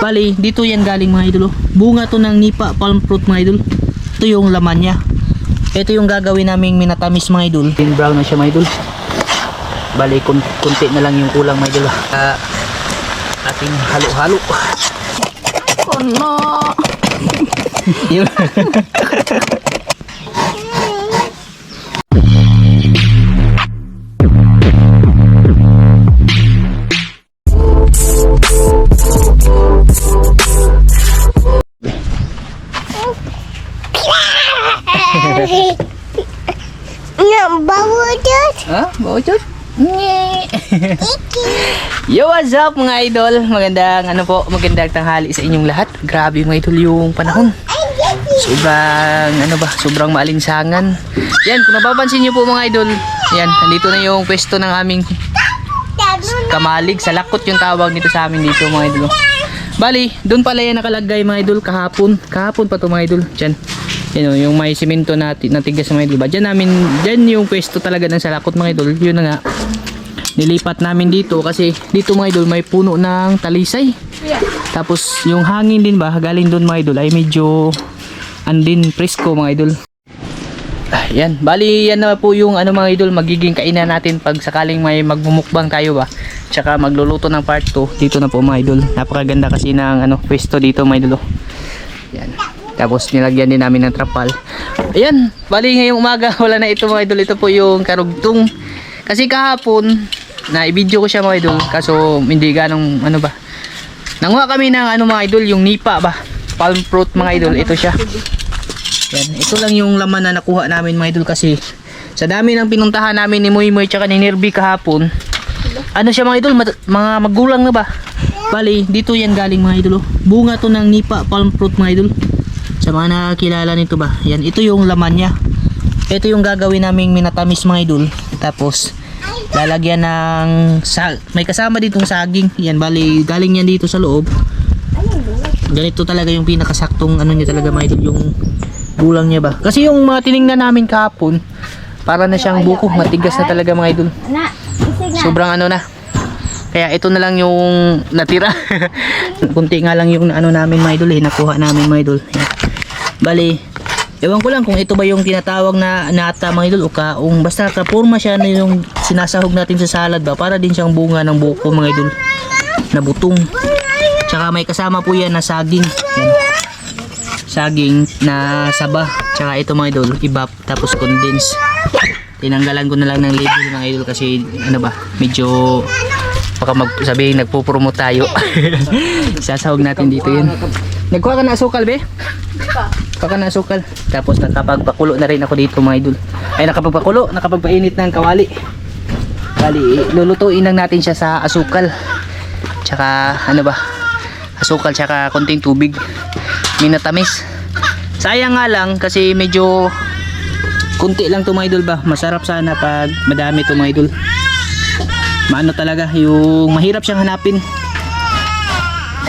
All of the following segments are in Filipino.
Bali, dito yan galing mga idol. oh. Bunga to ng nipa palm fruit mga idol. Ito yung laman niya. Ito yung gagawin naming minatamis mga idol. Green brown na siya mga idol. Bali, kun kunti na lang yung kulang mga idol. Uh, ating halo-halo. Kono. Yun. Bauchot? Yo, what's up mga idol? Magandang ano po, magandang tanghali sa inyong lahat. Grabe mga idol yung panahon. Sobrang ano ba, sobrang maalinsangan. Yan, kung napapansin niyo po mga idol, yan, nandito na yung pwesto ng aming kamalig. Sa lakot yung tawag nito sa amin dito mga idol. Bali, doon pala yan nakalagay mga idol kahapon. Kahapon pa to mga idol. Diyan. Yan o, yung may simento na, na tigas mga idol ba? Diyan namin, diyan yung pwesto talaga ng salakot mga idol. Yun na nga. Nilipat namin dito kasi dito mga idol may puno ng talisay. Tapos yung hangin din ba, galing doon mga idol ay medyo andin presko mga idol. Ah, yan. Bali, yan na po yung ano mga idol, magiging kainan natin pag sakaling may magmumukbang tayo ba. Tsaka magluluto ng part 2 dito na po mga idol. Napakaganda kasi ng ano, pwesto dito mga idol. oh. Yan. Tapos nilagyan din namin ng trapal. Ayan, bali ngayong umaga wala na ito mga idol. Ito po yung karugtong. Kasi kahapon, na i-video ko siya mga idol. Kaso hindi ganong ano ba. Nanguha kami ng ano mga idol, yung nipa ba. Palm fruit mga idol. Ito siya. Yan, ito lang yung laman na nakuha namin mga idol kasi sa dami ng pinuntahan namin ni Moy Moy tsaka ni Nerby kahapon. Ano siya mga idol, mga magulang na ba? Bali, dito yan galing mga idol. oh. Bunga to ng nipa palm fruit mga idol. Sa mga nakakilala nito ba? Yan, ito yung laman niya. Ito yung gagawin naming minatamis mga idol. Tapos, lalagyan ng sa may kasama ditong saging. Yan, bali, galing yan dito sa loob. Ganito talaga yung pinakasaktong ano niya talaga mga idol, yung gulang niya ba. Kasi yung mga tiningnan namin kahapon, para na siyang buko, matigas na talaga mga idol. Sobrang ano na. Kaya ito na lang yung natira. Kunti nga lang yung ano namin mga idol eh, nakuha namin mga idol. Yan. Bali, ewan ko lang kung ito ba yung tinatawag na nata mga idol o kaong. Basta kapurma siya na yung sinasahog natin sa salad ba para din siyang bunga ng buko mga idol. Na butong. Tsaka may kasama po yan na saging. Yan. Saging na saba. Tsaka ito mga idol, ibap tapos condense. Tinanggalan ko na lang ng label mga idol kasi ano ba, medyo baka mag sabihin nagpo-promote tayo. Sasahog natin dito yun. Nagkuha ka na asukal be? Nagkuha ka na asukal. Tapos nakapagpakulo na rin ako dito mga idol. Ay nakapagpakulo, nakapagpainit ng kawali. Bali, lulutuin lang natin siya sa asukal. Tsaka ano ba? Asukal tsaka konting tubig. Minatamis. Sayang nga lang kasi medyo kunti lang to mga idol ba. Masarap sana pag madami to mga idol. Maano talaga yung mahirap siyang hanapin.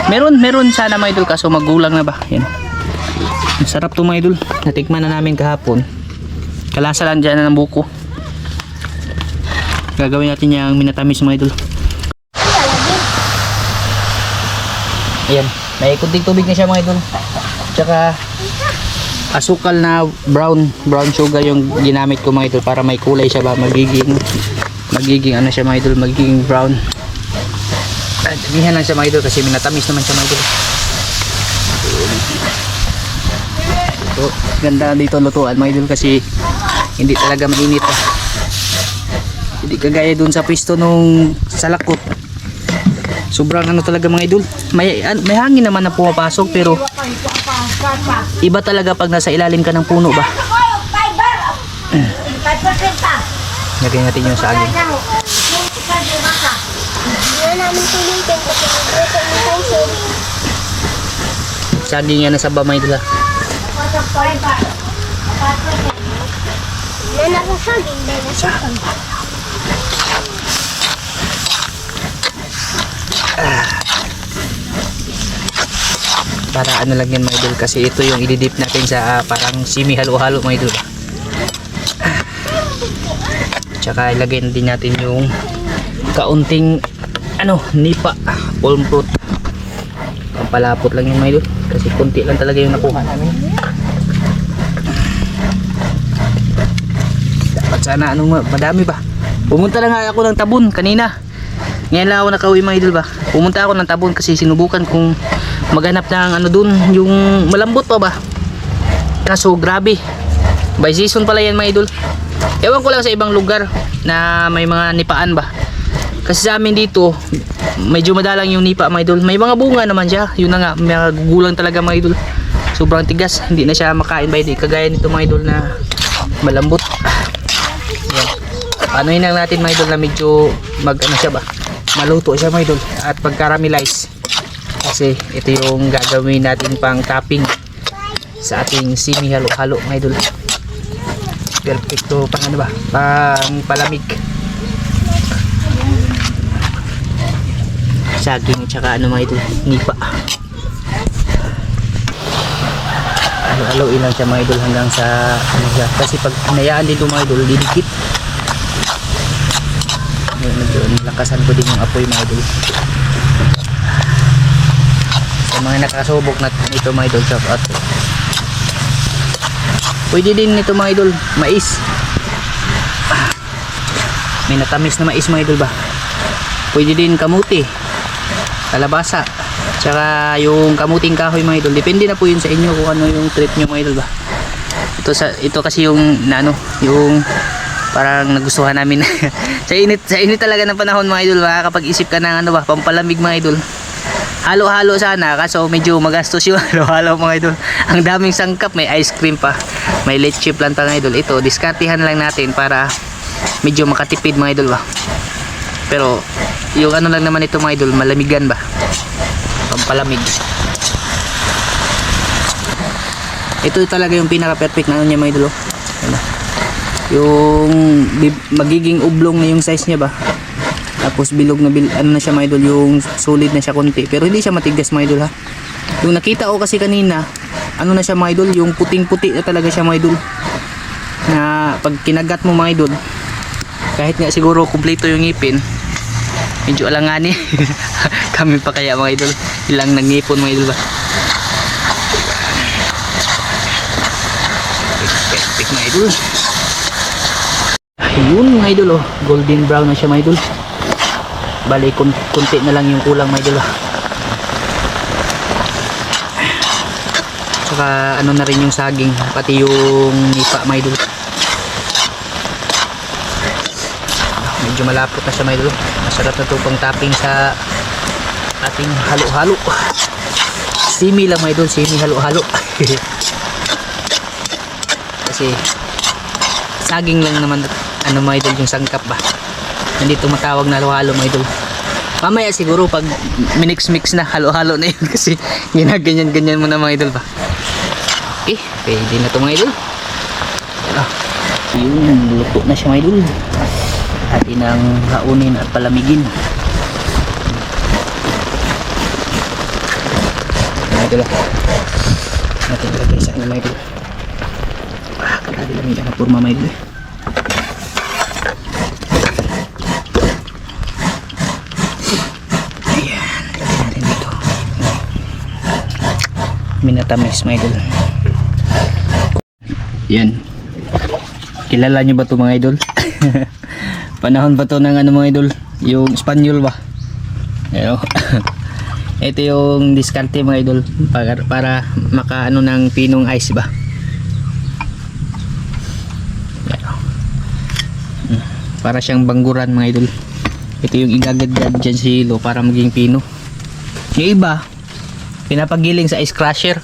Meron, meron sana mga idol kaso magulang na ba. Yan. Masarap to mga idol. Natikman na namin kahapon. Kalasa lang dyan na ng buko. Gagawin natin yung minatamis mga idol. Ayan. May kunting tubig na siya mga idol. Tsaka asukal na brown brown sugar yung ginamit ko mga idol para may kulay siya ba magiging magiging ano siya mga idol magiging brown at lang siya mga idol kasi minatamis naman siya mga idol so, ganda dito lutuan mga idol kasi hindi talaga mainit ah. hindi kagaya dun sa pisto nung salakot sobrang ano talaga mga idol may, may hangin naman na pumapasok pero iba talaga pag nasa ilalim ka ng puno ba lagyan natin yung saging saging yan nasa mga idol ah. Na nakasaging dahil nasakang. para ano lang yan mga idol kasi ito yung ididip natin sa ah, parang simi halo-halo mga idol tsaka ilagay na din natin yung kaunting ano nipa palm fruit Papalapot lang yung mga idol. Kasi kunti lang talaga yung nakuha namin. Sana ano ma- madami ba? Pumunta na nga ako ng tabon kanina. Ngayon lang ako nakauwi mga idol ba? Pumunta ako ng tabon kasi sinubukan kung maghanap ng ano dun, yung malambot pa ba? Kaso grabe. By season pala yan mga idol. Ewan ko lang sa ibang lugar na may mga nipaan ba. Kasi sa amin dito, medyo madalang yung nipa mga idol. May mga bunga naman siya. Yun na nga, may gugulang talaga mga idol. Sobrang tigas. Hindi na siya makain ba di Kagaya nito mga idol na malambot. Paano lang natin mga idol na medyo mag ano siya ba? Maluto siya mga idol. At pag-caramelize. Kasi ito yung gagawin natin pang topping sa ating simi halo-halo mga idol. Perfecto pang ano ba? Pang palamig. Saging at saka ano mga idol, nipa. Halo-halo ilang siya mga idol hanggang sa ano siya. Kasi pag hinayaan dito mga idol, didikit. Ngayon, medyo nilakasan ko din yung apoy mga idol. Sa mga nakasubok na ito mga idol, shout out. Pwede din nito mga idol, mais. May natamis na mais mga idol ba? Pwede din kamuti, kalabasa, tsaka yung kamuting kahoy mga idol. Depende na po yun sa inyo kung ano yung trip nyo mga idol ba. Ito sa ito kasi yung na ano, yung parang nagustuhan namin. Sa init sa init talaga ng panahon mga idol. Makakapag-isip ka ng ano ba pampalamig mga idol. Halo-halo sana kaso medyo magastos yung halo-halo mga idol. Ang daming sangkap may ice cream pa. May leche plan pa mga idol. Ito diskartihan lang natin para medyo makatipid mga idol ba. Pero yung ano lang naman ito mga idol malamigan ba? Pampalamig. Ito talaga yung pinaka perfect na ano niya mga idol. Ano? Yung magiging oblong na yung size niya ba? Tapos bilog na bil ano na siya mga idol yung solid na siya konti. Pero hindi siya matigas mga idol ha? Yung nakita ko kasi kanina ano na siya mga idol yung puting puti na talaga siya mga idol na pag kinagat mo mga idol kahit nga siguro kumpleto yung ngipin medyo alangani. Kami pa kaya mga idol ilang nangipon mga idol ba? Perfect mga idol ayun mga idol oh golden brown na siya mga idol bali kun kunti na lang yung kulang mga idol ah. Saka ano na rin yung saging, pati yung nipa mga idol. Medyo malapot na siya mga idol. Masarap na ito pang topping sa ating halo-halo. Simi lang mga idol, simi halo-halo. Kasi saging lang naman ano mga idol yung sangkap ba. Hindi tumatawag na halo-halo mga idol. Mamaya siguro pag minix-mix na halo-halo na yun kasi ginaganyan-ganyan mo na mga idol ba. Eh, pwede na ito mga idol. Ah, yun, luto na siya mga idol. Atin ang haunin at palamigin. Mga idol ah. Natin ilagay sa inyo mga idol. Ah, kadali lang yung purma mga idol. eh. Ayan, lagyan natin dito. Minatamis mga idol. Yan. Kilala nyo ba to mga idol? Panahon ba to ng ano mga idol? Yung Espanyol ba? Ayo. Ito yung diskarte mga idol para, para makaano ng pinong ice ba? Para siyang bangguran mga idol. Ito yung igagadgad dyan si Hilo para maging pino. Yung iba, pinapagiling sa ice crusher.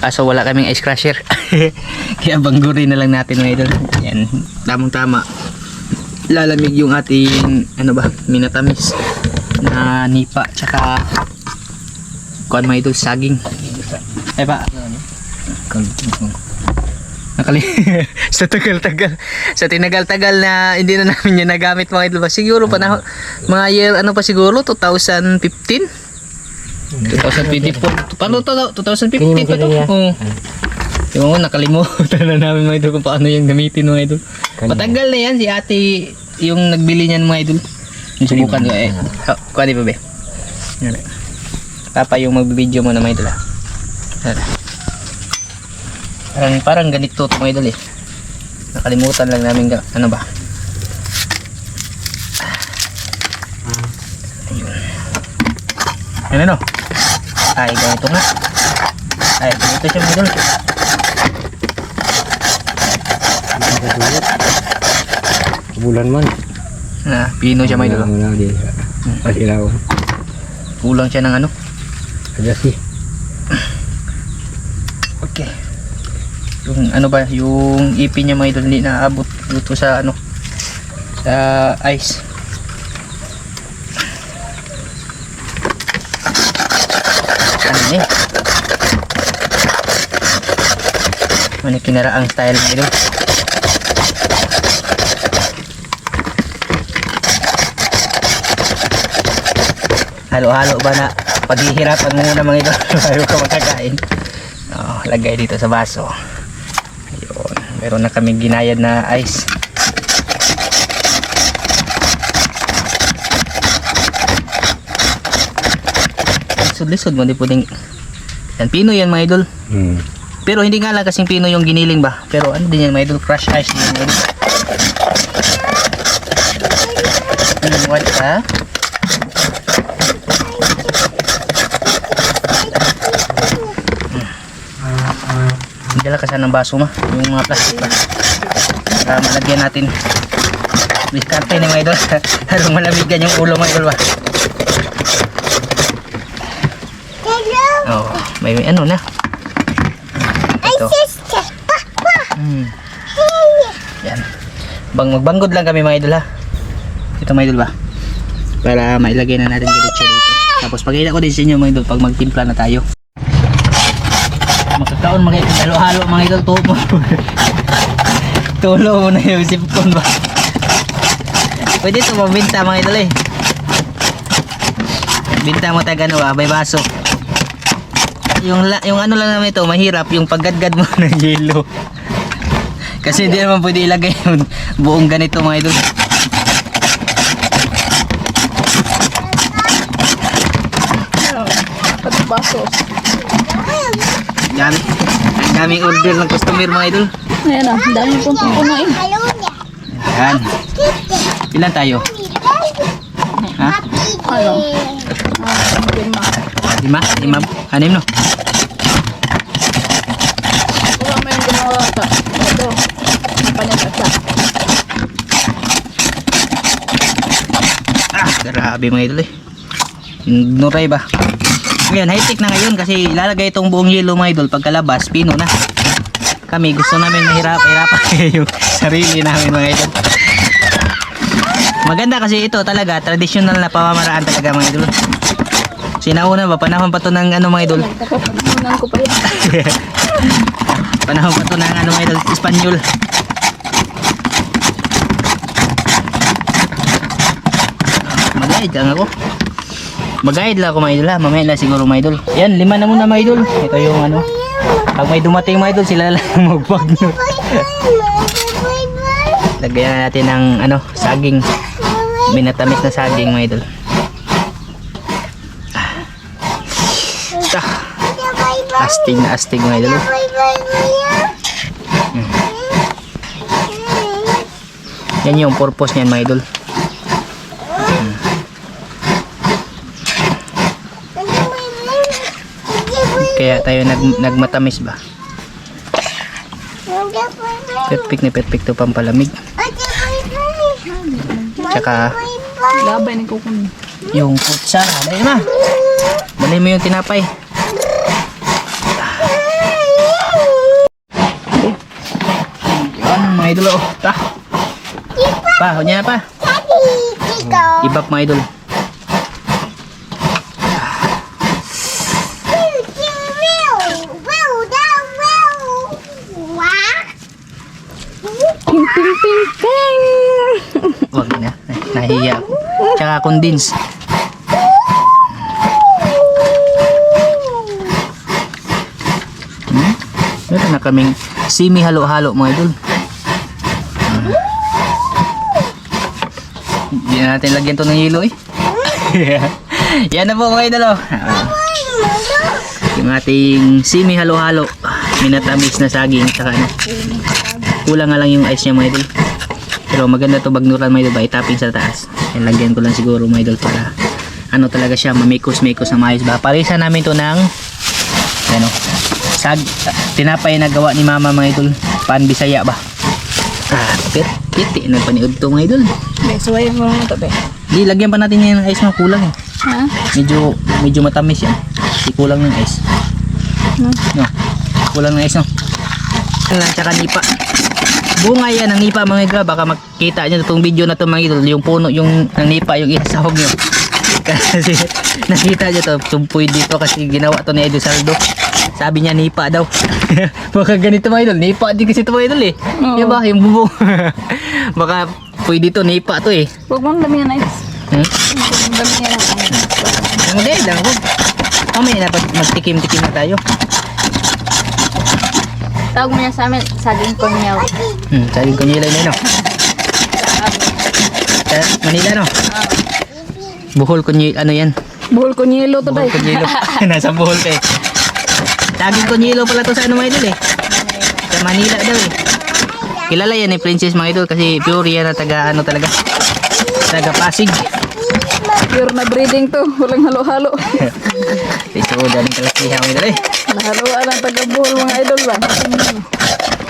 Kaso wala kaming ice crusher. Kaya banggurin na lang natin mga idol. Yan, tamang tama. Lalamig yung ating ano ba, minatamis na nipa tsaka kuan mga idol saging. Ay pa. Nakali sa tagal-tagal sa tinagal-tagal na hindi na namin yan nagamit mga idol ba siguro pa na mga year ano pa siguro 2015 2024 paano to 2015 pa to Oo. yung mga nakalimutan na namin mga idol kung paano yung gamitin mga idol matagal na yan si ate yung nagbili niyan mga idol yung subukan ko eh Ha, kuha di pa be. Papa yung magbibideo mo na mga idol ah. Tara. Parang, parang ganito ito mga idol eh. Nakalimutan lang namin ano ba. Ano no? Ay, ganito nga. Ay, ganito siya mga idol. Bulan man. Na, pino siya mga idol. Wala di. Pasilaw. Kulang siya ng ano. Ada sih. Okay. Yung ano ba, yung ipin niya mga idol hindi naaabot dito sa ano sa ice. Ano eh? Ano kinaraang style mga idol? Halo-halo ba na paghihirapan muna mga idol bago ka makakain. Oh, lagay dito sa baso. Ayun. Meron na kaming ginayad na ice. Lisod-lisod mo, di pwedeng... Yan, pino yan mga idol. Hmm. Pero hindi nga lang kasing pino yung giniling ba. Pero ano din yan mga idol, crush ice din idol. Hmm, what ha? Dala ka sana ng baso ma. Yung mga plastic ba. Para malagyan natin. Diskarte ni mga idol. Harong malamigan yung ulo mga idol ba. Oo. may, may ano na. Ay, Ito. sister. Papa. Hmm. Yan. Bang magbangod lang kami mga idol ha. Ito mga idol ba? Para mailagay na natin diretso dito. Tapos pagkita ko din sa inyo mga idol pag magtimpla na tayo. Makakaon mga idol. Halo-halo mga idol. Tuho mo. Tulo mo na yung sipon ba? Pwede ito mabinta mga idol eh. Binta mo taga ano ba? May baso. Yung, la, yung ano lang naman ito, mahirap. Yung paggadgad mo ng yelo. Kasi hindi naman pwede ilagay yung buong ganito mga idol. Pagbasos. Dami. Daming order ng customer mga idol. Ayan na, dami pong puno eh. Hello niya. Yan. Ilan tayo? Ha? Ano? Ah, lima. Lima? Lima? Anim no? Wala mo yung ginawa ka. Ito. Panagasa. Ah, grabe mga idol eh. Nuray ba? Ngayon, high-tech na ngayon kasi ilalagay itong buong yelo mga idol pagkalabas, pino na. Kami gusto namin mahirap, hirapan yung sarili namin mga idol. Maganda kasi ito talaga, traditional na pamamaraan talaga mga idol. Sinauna ba, panahon pa to ng ano mga idol? Panahon pa to ng ano mga idol, Espanyol. Mag-guide lang ako. Mag-guide lang ako mga idol ha. Mamaya lang siguro mga idol. Yan, lima na muna mga idol. Ito yung ano. Pag may dumating mga idol, sila lang magpag no. Lagyan na natin ng ano, saging. Minatamis na saging mga idol. Ah. Astig na astig mga idol. Yan yung purpose niyan mga idol. Kaya tayo nag, nagmatamis ba? Perfect na perfect to pampalamig. Tsaka Labay ni Kukun. yung putsa. Dali na. Dali mo yung tinapay. Yan mga idol oh. Ta. Pa, hunya pa. Ibap mga idol. Nahiya ako. Tsaka condense. Hmm? Meron na kaming semi halo-halo mga idol. Hmm. Na natin lagyan to ng yelo eh. Yan na po mga idol oh. Yung ating simi halo-halo. Minatamis na saging. Saka ano. Kulang nga lang yung ice niya mga idol. Pero maganda to bagnuran mga idol ba? Itapin sa taas. Yan, lagyan ko lang siguro mga idol para ano talaga siya mamikos-mikos na maayos ba. Parisa namin to ng ano, sag, tinapay na gawa ni mama mga idol. Pan Bisaya ba? Ah, pit, piti. Nagpaniod to mga idol. Be, suway mo mo to, be. Di, lagyan pa natin yan ng ice na kulang eh. Ha? Medyo, medyo matamis yan. Di kulang ng ice. No? No, kulang ng ice no. Yan lang, tsaka nipa. Bunga yan ng nipa mga idol. Baka makita nyo itong video na to mga idol. Yung puno, yung ng nipa, yung isahog nyo. Kasi nakita nyo to, tumpoy dito kasi ginawa to ni Saldo. Sabi niya nipa daw. Baka ganito mga idol, nipa din kasi ito mga idol eh. Oo. Diba? Yung bubong. Baka pwede to, nipa to eh. Huwag mong damihan ice. Hmm? Huwag mong damihan ang ice. Hindi, lang ko. Mamaya na pag magtikim-tikim na tayo. Tawag mo niya sa amin, saging konyaw. Hmm, saling ko nilay na no. Sa Manila no. Buhol ko ano yan. Buhol ko nyelo to, Buhol day. ko nilo. Nasa buhol ka eh. Saging ko nilo pala to sa ano mga idol eh. Sa Manila daw eh. Kilala yan eh Princess mga idol kasi pure yan na taga ano talaga. Taga Pasig. Pure na breeding to. Walang halo-halo. Ito daling kalasihan mga idol eh. Nahaluan ang taga-buhol mga idol ba?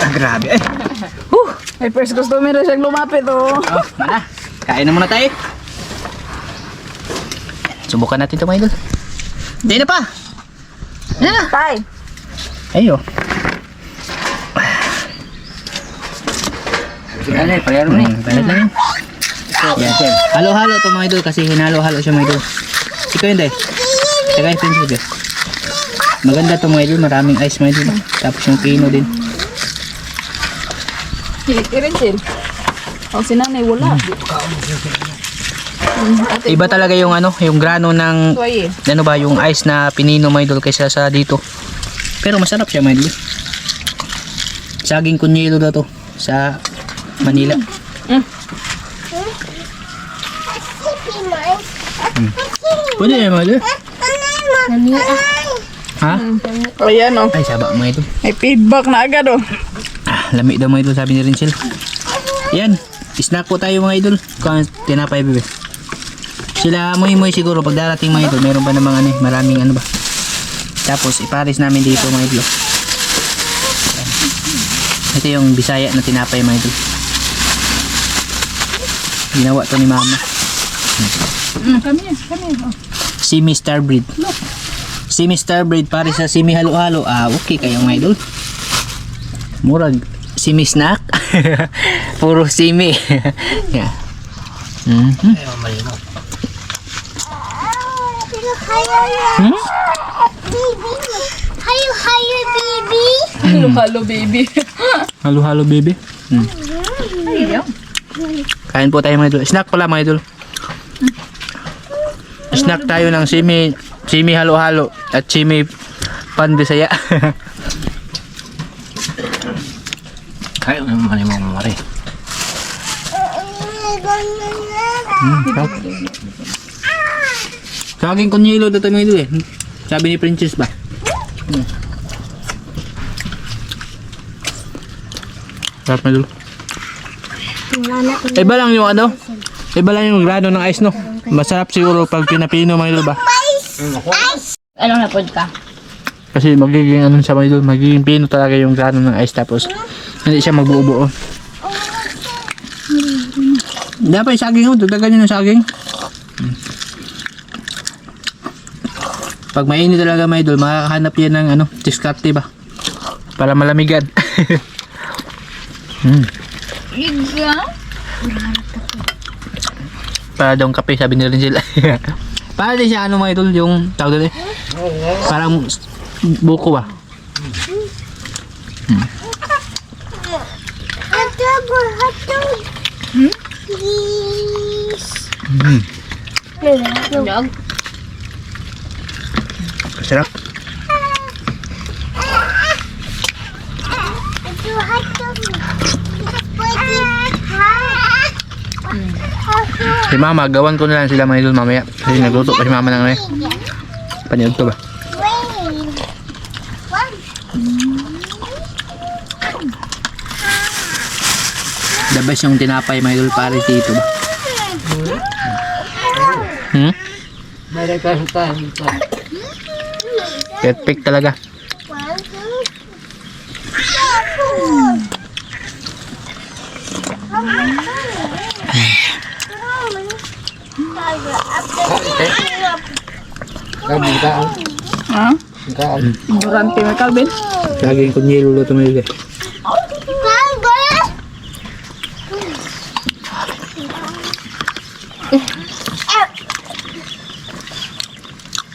Ah, grabe eh. May first customer na siyang lumapit, oh. Oh, mana. Kain na muna tayo. Subukan natin ito mga idol. Hindi na pa. Yan na. Tay! Ayo. Ano eh, pagkaro na eh. Balat lang yun. Yan, sir. Halo-halo to mga idol kasi hinalo-halo siya mga idol. Ikaw yun. Tsaka yung prinsip yun. Maganda to mga idol. Maraming ice mga idol. Tapos yung pino din. Hilig rin, Oh, si nanay wala. Hmm, Iba talaga yung ano, yung grano ng eh. ano ba yung ice na pinino mga idol kaysa sa dito. Pero masarap siya mga idol. Saging kunyelo na to sa Manila. Pwede yan mga idol. Ha? Ayan, oh. Ay, saba mga idol. May feedback na agad, oh. Ah, lami daw mga idol, sabi ni Rinsel. Yan, snack po tayo mga idol. Kung tinapay bebe. Sila muy-muy siguro pag darating mga idol, meron pa namang ano, eh, maraming ano ba. Tapos ipares namin dito mga idol. Ito yung bisaya na tinapay mga idol. Ginawa to ni mama. Mm, kami yan, kami yan, oh. Simi Starbreed. Simi Starbreed pare sa Simi Halo-Halo. Ah, okay kayo mga idol. Murag Simi Snack. Puro Simi. yeah. Mhm. Hmm? Hayo, hayo, baby. Halo-halo, baby. Halo-halo baby. Hmm. Kain po tayo mga idol. Snack pala mga idol. Snack tayo ng Simi Simi Halo-Halo at Simi Pan Bisaya. Kayo naman mali mo mari. Hmm, sarap. Saging kunyelo dito mga idol eh. Sabi ni Princess ba? Hmm. Sarap idol. Iba lang yung ano? Iba lang yung grado ng ice no? Masarap siguro pag pinapino mga idol ba? Ano na pod ka? Kasi magiging ano siya mga idol, magiging pino talaga yung grado ng ice tapos hindi siya magbuo-buo. Dapat yung saging oh, dagdagan nyo ng saging. Pag mainit talaga mga idol, makakahanap yan ng ano, diskarte ba? Para malamigan. hmm. Iga? Para daw kape, sabi nila rin sila. Para din siya ano mga idol, yung tawag doon eh. Parang buko ba? Hotdog, hotdog. Please. Hmm. Hotdog? Sarap. Ito, hotdog. Pwede. Si mama, gawan ko na lang sila mga idol mamaya. Kasi nagluto pa si mama ng eh. Paniod to ba? The best yung tinapay mga idol pare dito ba? Hmm? Perfect talaga. One, two. Kabutaan. Ha? Kaan. Durante may Calvin. Laging kunyelo lo tumayo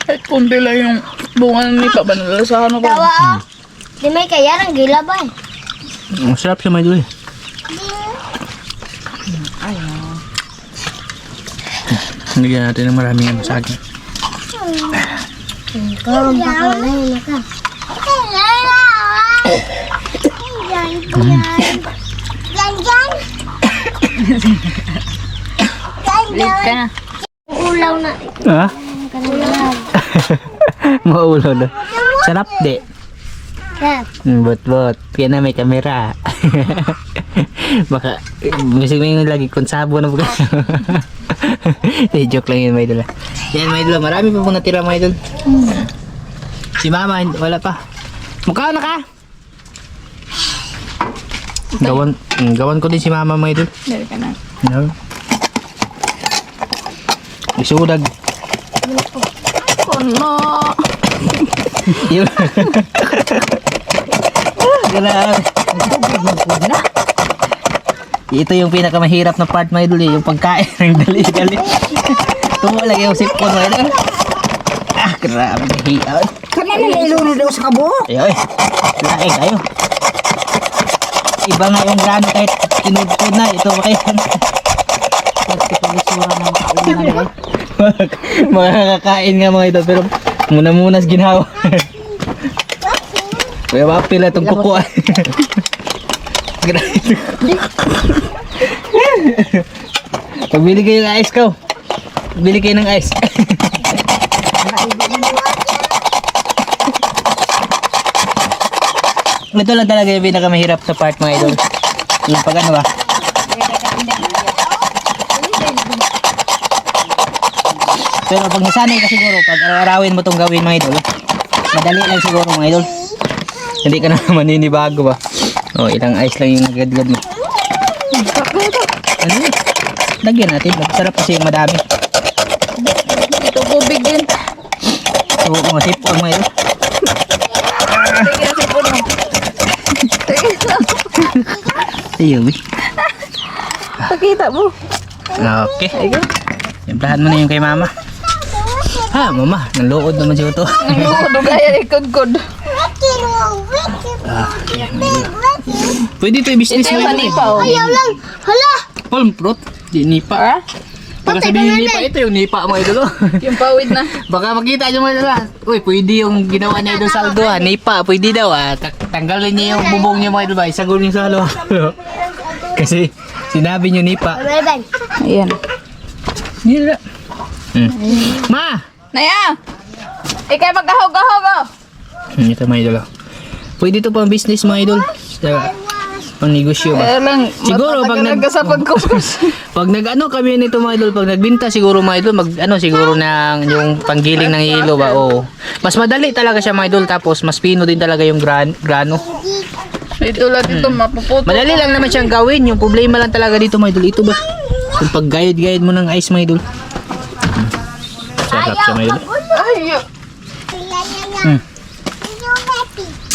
Kahit kunti lang yung bunga ng nipa ba nalasahan ako. Tawa. Di may kaya ng gilabay. Ang sarap siya mga idol eh. Nagyan natin ng maraming ano sa akin. Pa ko na yun ka. Yan, yan. na. Ulaw na. Ha? Ulaw. Maulo na. Sarap di. Yan. Bot bot. Kaya na may kamera. Baka, musik mo yung lagi kung sabo na buka. Eh, joke lang yun, mga idol. ah. Yan, mga idol. Marami pa pong natira, mga idol. Si mama, hindi- wala pa. Mukha na ka! Gawan, gawan ko din si mama, mga idol. Dari ka na. No. Isudag. Kono. Yun. Grabe. Ito yung pinakamahirap na part mga idol eh, yung pagkain ng dali-dali. Tumo lang yung sipon mga idol. Ah, grabe hiya. Kanina nilunod daw sa kabo. Ayoy, laing kayo. Iba nga yung grano kahit kinudkod na. Ito ba kayo? mga kakain nga mga ito pero muna-munas ginawa. Kuya wapil na itong. Grabe. Pagbili kayo ng ice ko. Bili kayo ng ice. Ito lang talaga yung pinakamahirap sa part mga idol. Yung pag ano ba? Pero pag nasanay ka siguro, pag araw-arawin mo itong gawin mga idol, madali lang siguro mga idol. Hindi ka na maninibago ba? O, ilang ice lang yung nagadgad mo. Ano yun? Lagyan natin. Masarap kasi yung madami. Ito tubig din. So, mga sipon mga idol. Sige, sipon mo. Sige. Pakita mo. Okay. Simplahan mo na yung kay mama. Ha, mama, nanlood naman siya ito. Ang lukod o Kudkod. Pwede ito i-business mo hanipa oh. Ayaw lang. Hala. Palm fruit. Di nipa. Ha? Pagka sabihin nipa, ito yung nipa mga idol. oh. Yung pawid na. Baka makita nyo mga idol. ah. Uy, pwede yung ginawa niya idol sa Aldo ha. Nipa, pwede daw ah. Ta- tanggalin niya yung bubong niya mga idol ba. Isagun niyo sa halo. Kasi sinabi niyo nipa. Ayan. Nila. Hmm. Ma! Naya! Ikay magkahog-kahog oh. Hmm, ito mga idol. ah. Pwede ito pang business mga idol. Sa pang negosyo ba? Kaya lang, Siguro, pag nag- nag... sa pagkupos. Pag nag-ano kami nito mga idol, pag nagbinta siguro mga idol, mag ano siguro ng yung panggiling ng hilo ba, oo. Mas madali talaga siya mga idol, tapos mas pino din talaga yung gran, grano. Ito lang dito, mapuputo. Madali lang naman siyang gawin, yung problema lang talaga dito mga idol, ito ba? Yung paggayad-gayad mo ng ice mga idol. Hmm. Sarap siya mga idol. Ay, Hmm.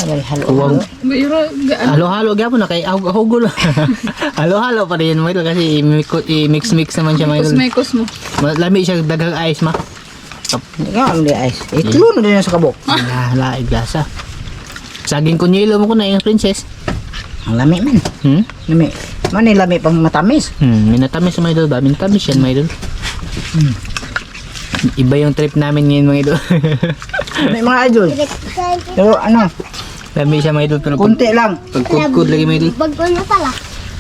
Huwag. mayro, gaan. Halo-halo gyapon na kay ahogol. Halo-halo pa rin idol kasi i-mix-mix naman siya. Kusmekos mo. Lami siya daghang ice ma. Nga ang di ice. Itlo na din sa kabo. Ah, laig lasa. Saging kunyelo mo ko na yung princess. Ang lami man. Hmm? Lami. Man lami pang matamis. Hmm, minatamis sa mga idol ba? Minatamis yan mga idol. Hmm. Iba yung trip namin ngayon mga idol. May mga idol. Pero ano, Lami siya mga idol. Pero pag, kunti lang. pagkudkud lagi mga idol. Bago na pala.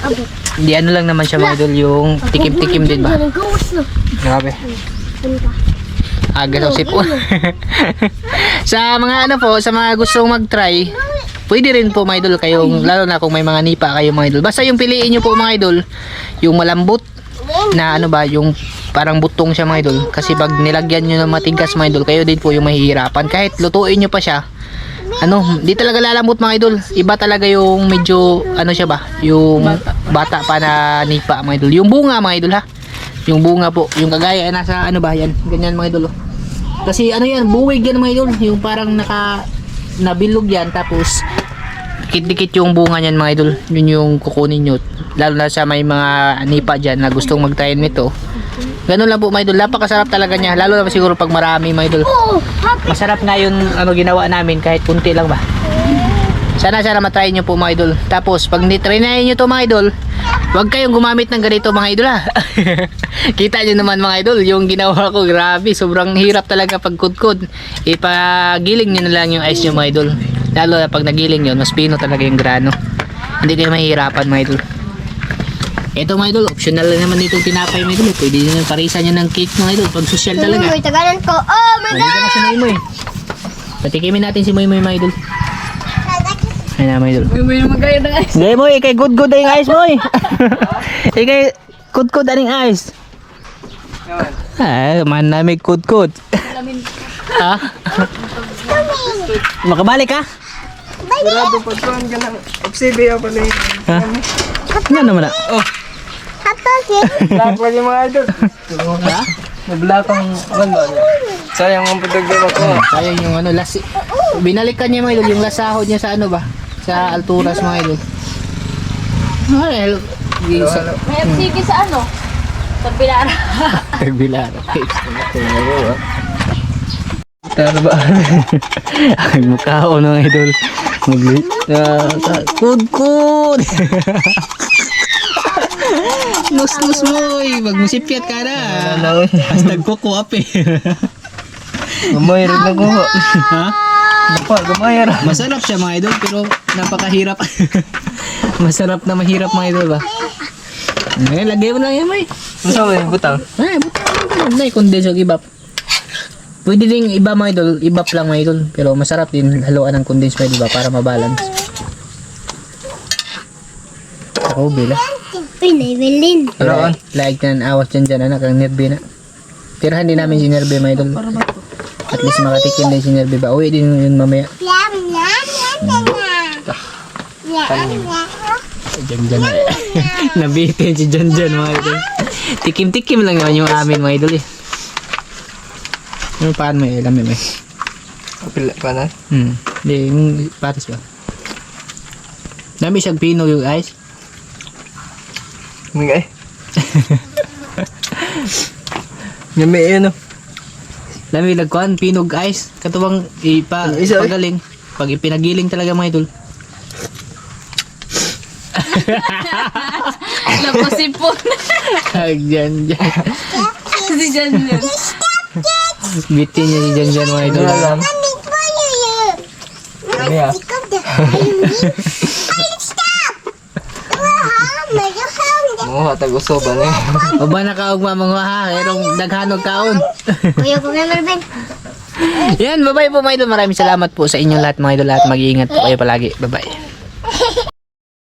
Abot. Hindi ano lang naman siya mga idol. Yung tikim-tikim din ba? Grabe. Aga sa sipon. sa mga ano po, sa mga gustong mag-try, Pwede rin po mga idol kayong, lalo na kung may mga nipa kayo mga idol. Basta yung piliin nyo po mga idol, yung malambot na ano ba, yung parang butong siya mga idol. Kasi pag nilagyan nyo ng matigas mga idol, kayo din po yung mahihirapan. Kahit lutuin nyo pa siya, ano, di talaga lalambot mga idol. Iba talaga yung medyo, ano siya ba, yung bata pa na nipa mga idol. Yung bunga mga idol ha. Yung bunga po, yung kagaya ay nasa ano ba yan, ganyan mga idol. oh. Kasi ano yan, buwig yan mga idol. Yung parang naka, nabilog yan tapos dikit-dikit yung bunga niyan mga idol. Yun yung kukunin nyo. Lalo na sa may mga nipa dyan na gustong magtayin nito. Ganun lang po mga idol. Napakasarap talaga niya. Lalo na siguro pag marami mga idol. Masarap nga yun ano ginawa namin kahit kunti lang ba. Sana sana matry nyo po mga idol. Tapos pag nitrinayin nyo to mga idol, huwag kayong gumamit ng ganito mga idol ha. Kita nyo naman mga idol, yung ginawa ko grabe, sobrang hirap talaga pagkudkod. Ipagiling nyo na lang yung ice nyo mga idol. Lalo na pag nagiling yun, mas pino talaga yung grano. Hindi kayo mahihirapan mga idol. Ito mga idol, optional lang naman dito tinapay mga idol. Pwede nyo parisan nyo ng cake mga idol. Pag social talaga. Uy, tagalan ko. Oh my Pwede ka na si Moymoy. Patikimin natin si Moymoy mga idol. Ayun na mga idol. May may magaya na guys. Gay mo, ikay good good ang eyes mo ikay good good ang eyes. Ah, man na may good good. ha? Makabalik ka? Sarado pa tuwan ka ng obsidiya pala yun. Ha? Nga naman na. Oh. Black lagi mga idol. Ha? Mablack ang niya. Sayang ang pagdagdag ako. Sayang yung ano, lasi. Binalikan niya mga idol, yung lasahod niya sa ano ba? Sa alturas mga idol. Well, di sa... May sige sa ano? Sa Pilara. Bilar. Tara ba? Ay, mukha ko ng idol. Magli... Uh, kud kud! Nus nus mo eh. Wag mo sipyat ka na. Eh. Hashtag ko ko eh. Gamay rin ako. ha? Apa, gamay rin. Masarap siya mga idol pero napakahirap. Masarap na mahirap mga idol ba? Eh, lagay mo lang yan, may. Masa mo yung butang? Ay, buta lang. Nay, condense o ibap. Pwede ding iba mga idol, ibap lang mga idol. Pero masarap din haluan ng condense mga idol ba para mabalance. Ako, bila. Uy, naibilin. Aroon. Like na awas dyan dyan, anak, ang nerbe na. Tirahan din namin si Nerbe mga idol. At least makatikim din si Nerbe ba. Uwi din yun mamaya. Lam, lam. Dyan dyan. Nabitin si dyan dyan mga idol. Tikim-tikim lang naman yung amin mga idol eh. Yung paan mo eh, alam mo eh. Pila pa na. Hmm. Hindi, yung patis ba? Dami siyang pino yung ice. Mga eh. Yami eh no. Dami lagkuhan, pinog ice. Katuwang ipa, isa, eh. pagaling. Pag ipinagiling talaga mga idol. Napasipon. Ay, dyan, dyan. si Jan yun. Bitin niya si dyan dyan mga idol. Kami ah. Ikaw na. Ay, stop! Wow, may sound. Mga tag-usoban eh. O ba nakaugma mga ha? Erong daghanog kaon. Kuya ko na Marvin. Yan, bye-bye po mga idol. Maraming salamat po sa inyong lahat mga idol. Lahat mag-iingat po kayo palagi. Bye-bye.